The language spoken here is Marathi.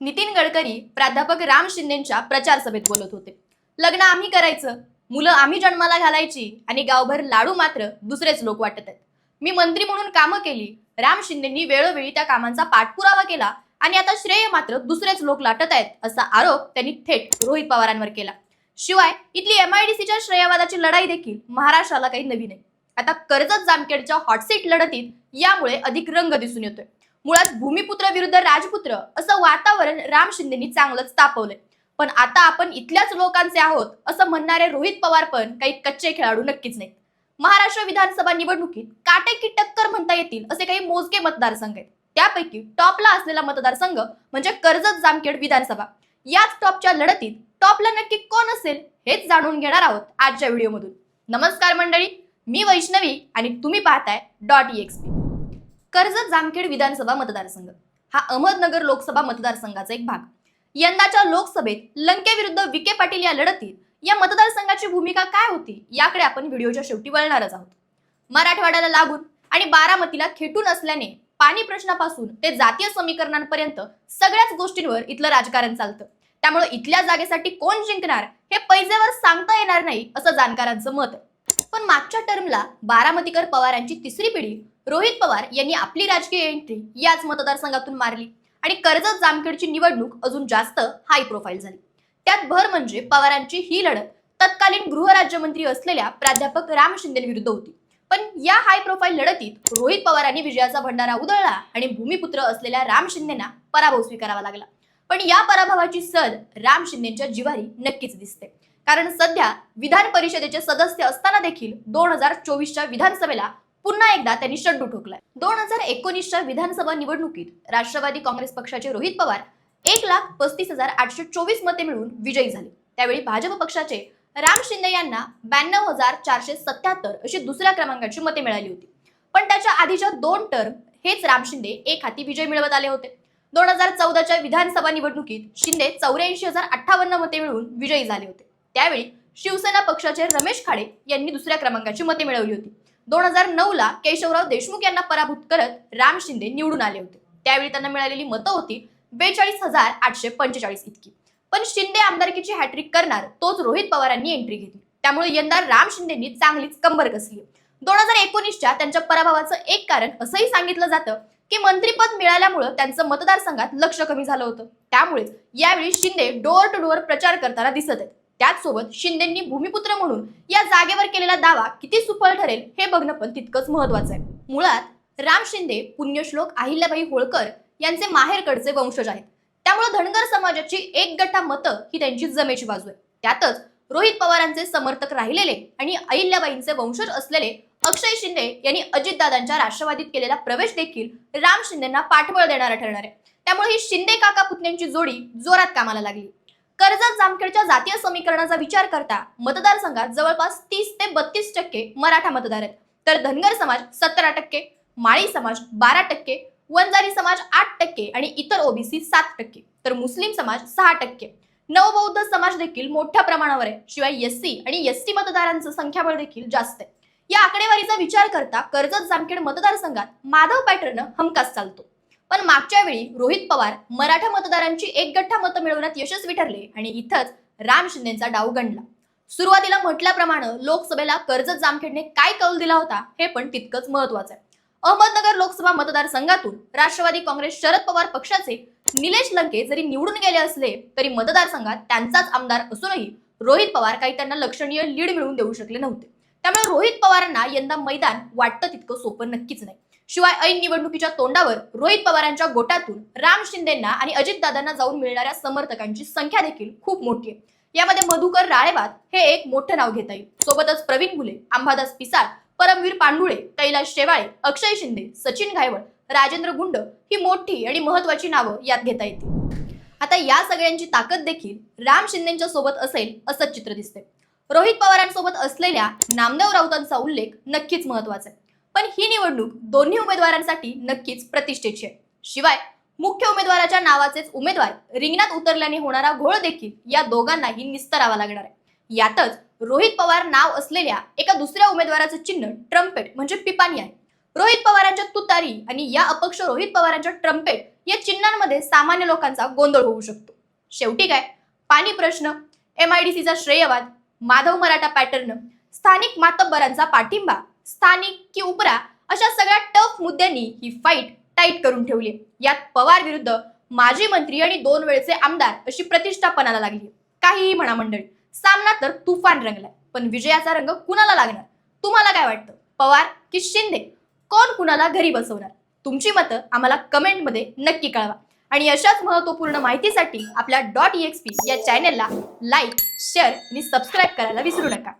नितीन गडकरी प्राध्यापक राम शिंदेंच्या प्रचार सभेत बोलत होते. लग्न आम्ही करायचं मुलं आम्ही जन्माला घालायची आणि गावभर लाडू मात्र दुसरेच लोक वाटत आहेत. मी मंत्री म्हणून कामं केली राम शिंदेंनी वेळोवेळी त्या कामांचा पाठपुरावा केला आणि आता श्रेय मात्र दुसरेच लोक लाटत आहेत असा आरोप त्यांनी थेट रोहित पवारांवर केला. शिवाय इथली एमआयडीसीच्या श्रेयवादाची लढाई देखील महाराष्ट्राला काही नवीन आहे. आता कर्जत जामखेडच्या हॉटसीट लढतीत यामुळे अधिक रंग दिसून येतोय. मुळात भूमिपुत्र विरुद्ध राजपुत्र असं वातावरण राम शिंदेनी चांगलंच तापवलंय. पण आता आपण इथल्याच लोकांचे आहोत असं म्हणणारे रोहित पवार पण काही कच्चे खेळाडू नक्कीच नाहीत. महाराष्ट्र विधानसभा निवडणुकीत काटेकी टक्कर म्हणता येतील असे काही मोजके मतदारसंघ आहेत. त्यापैकी टॉपला असलेला मतदारसंघ म्हणजे कर्जत जामखेड विधानसभा. याच टॉपच्या लढतीत टॉपला नक्की कोण असेल हेच जाणून घेणार आहोत आजच्या व्हिडिओमधून. नमस्कार मंडळी मी वैष्णवी आणि तुम्ही पाहताय डॉट एक्सपी कर्जत जामखेड विधानसभा मतदारसंघ. हा अहमदनगर लोकसभा मतदारसंघाचा एक भाग. यंदाच्या लोकसभेत लंकेविरुद्ध विखे पाटील या लढतीत या मतदारसंघाची भूमिका काय होती याकडे आपण व्हिडिओच्या शेवटी वळणारच आहोत. मराठवाड्याला लागून आणि बारामतीला खेटून असल्याने पाणी प्रश्नापासून ते जातीय समीकरणांपर्यंत सगळ्याच गोष्टींवर इथलं राजकारण चालतं. त्यामुळे इथल्या जागेसाठी कोण जिंकणार हे पैजेवर सांगता येणार नाही असं जाणकारांचं मत आहे. पण मागच्या टर्मला बारामतीकर पवारांची तिसरी पिढी रोहित पवार यांनी आपली राजकीय एंट्री याच मतदारसंघातून मारली. आणि कर्जत जामखेडची निवडणूक अजून जास्त हाय प्रोफाईल झाली. त्यात भर म्हणजे पवारांची ही लढत तत्कालीन गृहराज्यमंत्री असलेल्या प्राध्यापक राम शिंदे विरुद्ध होती. पण या हाय प्रोफाईल लढतीत रोहित पवारांनी विजयाचा भंडारा उधळला आणि भूमिपुत्र असलेल्या राम शिंदेना पराभव स्वीकारावा लागला. पण या पराभवाची सद राम शिंदेच्या जिवारी नक्कीच दिसते. कारण सध्या विधान परिषदेचे सदस्य असताना देखील दोन हजार चोवीसच्या विधानसभेला पुन्हा एकदा त्यांनी शड्डू ठोकलाय दोन हजार एकोणीसच्या विधानसभा निवडणुकीत राष्ट्रवादी काँग्रेस पक्षाचे रोहित पवार एक लाख पस्तीस हजार आठशे चोवीस मते मिळून विजयी झाले. त्यावेळी भाजप पक्षाचे राम शिंदे यांना ब्याण्णव हजार चारशे सत्याहत्तर अशी दुसऱ्या क्रमांकाची मते मिळाली होती. पण त्याच्या आधीच्या दोन टर्म हेच राम शिंदे एक हाती विजय मिळवत आले होते. दोन हजार चौदाच्या विधानसभा निवडणुकीत शिंदे चौऱ्याऐंशी हजार अठ्ठावन्न मते मिळवून विजयी झाले होते. त्यावेळी शिवसेना पक्षाचे रमेश खाडे यांनी दुसऱ्या क्रमांकाची मते मिळवली होती. दोन हजार नऊ ला केशवराव देशमुख यांना पराभूत करत राम शिंदे निवडून आले होते. त्यावेळी त्यांना मिळालेली मतं होती बेचाळीस हजार आठशे पंचेचाळीस इतकी. पण शिंदे आमदारकीची हॅट्रिक करणार तोच रोहित पवारांनी एंट्री घेतली. त्यामुळे यंदा राम शिंदेनी चांगलीच कंबर कसली दोन हजार एकोणीसच्या त्यांच्या पराभवाचं एक कारण असंही सांगितलं जातं की मंत्रीपद मिळाल्यामुळं त्यांचं मतदारसंघात लक्ष कमी झालं होतं. त्यामुळेच यावेळी शिंदे डोअर टू डोअर प्रचार करताना दिसत आहेत. त्याचसोबत शिंदेंनी भूमिपुत्र म्हणून या जागेवर केलेला दावा किती सुफल ठरेल हे बघणं पण तितकंच महत्वाचं आहे. मुळात राम शिंदे पुण्यश्लोक अहिल्याबाई होळकर यांचे माहेरकडचे वंशज आहेत. त्यामुळे धनगर समाजाची एक गटा मतं ही त्यांची जमेची बाजू आहे. त्यातच रोहित पवारांचे समर्थक राहिलेले आणि अहिल्याबाईंचे वंशज असलेले अक्षय शिंदे यांनी अजितदादांच्या राष्ट्रवादीत केलेला प्रवेश देखील राम शिंदेना पाठबळ देणारा ठरणार आहे. त्यामुळे ही शिंदे काका पुतण्यांची जोडी जोरात कामाला लागली. कर्जत जामखेडच्या जातीय समीकरणाचा विचार करता मतदारसंघात जवळपास तीस ते बत्तीस टक्के मराठा मतदार आहेत. तर धनगर समाज सतरा टक्के माळी समाज बारा टक्के वंजारी समाज आठ टक्के आणि इतर ओबीसी सात टक्के. तर मुस्लिम समाज सहा टक्के. नवबौद्ध समाज देखील मोठ्या प्रमाणावर आहे. शिवाय एस सी आणि एस टी मतदारांचं संख्याबळ देखील जास्त आहे. या आकडेवारीचा विचार करता कर्जत जामखेड मतदारसंघात माधव पॅटर्न हमखास चालतो. पण मागच्या वेळी रोहित पवार मराठा मतदारांची एक गठ्ठा मतं मिळवण्यात यशस्वी ठरले आणि इथंच राम शिंदेचा डाव गणला. सुरुवातीला म्हटल्याप्रमाणे लोकसभेला कर्जत जामखेडने काय कौल दिला होता हे पण तितकंच महत्वाचं आहे. अहमदनगर लोकसभा मतदारसंघातून राष्ट्रवादी काँग्रेस शरद पवार पक्षाचे निलेश लंके जरी निवडून गेले असले तरी मतदारसंघात त्यांचाच आमदार असूनही रोहित पवार काही त्यांना लक्षणीय लीड मिळवून देऊ शकले नव्हते. त्यामुळे रोहित पवारांना यंदा मैदान वाटतं तितकं सोपं नक्कीच नाही. शिवाय ऐन निवडणुकीच्या तोंडावर रोहित पवारांच्या गोटातून राम शिंदेना आणि अजितदादांना जाऊन मिळणाऱ्या समर्थकांची संख्या देखील खूप मोठी आहे. यामध्ये मधुकर राळेवाद हे एक मोठं नाव घेता येईल. सोबतच प्रवीण मुले अंबादास पिसाळ परमवीर पांडुळे कैलास शेवाळे अक्षय शिंदे सचिन घायवळ राजेंद्र गुंड ही मोठी आणि महत्वाची नावं यात घेता येतील. आता या सगळ्यांची ताकद देखील राम शिंदेच्या सोबत असेल असंच चित्र दिसते रोहित पवारांसोबत असलेल्या नामदेव राऊतांचा उल्लेख नक्कीच महत्त्वाचा आहे. पण ही निवडणूक दोन्ही उमेदवारांसाठी नक्कीच प्रतिष्ठेची आहे. शिवाय मुख्य उमेदवाराच्या नावाचेच उमेदवार रिंगणात उतरल्याने होणारा घोळ देखील या दोघांनाही निस्तरावा लागणार आहे. यातच रोहित पवार नाव असलेल्या एका दुसऱ्या उमेदवाराचं चिन्ह ट्रम्पेट म्हणजे पिपाणी आहे. रोहित पवारांच्या तुतारी आणि या अपक्ष रोहित पवारांच्या ट्रम्पेट या चिन्हांमध्ये सामान्य लोकांचा गोंधळ होऊ शकतो. शेवटी काय? पाणी प्रश्न एमआयडीसीचा श्रेयवाद माधव मराठा पॅटर्न स्थानिक मातब्बरांचा पाठिंबा स्थानिक की उपरा अशा सगळ्या टफ मुद्द्यांनी ही फाईट टाईट करून ठेवली. यात पवार विरुद्ध माजी मंत्री आणि दोन वेळचे आमदार अशी प्रतिष्ठापनाला लागली. काहीही म्हणा मंडळी सामना तर तुफान रंगलाय पण विजयाचा रंग कुणाला लागणार? तुम्हाला काय वाटतं? पवार की शिंदे? कोण कुणाला घरी बसवणार? तुमची मतं आम्हाला कमेंटमध्ये नक्की कळवा. आणि अशाच महत्त्वपूर्ण माहितीसाठी आपल्या डॉट एक्सपी या चॅनेलला लाईक शेअर आणि सबस्क्राईब करायला विसरू नका.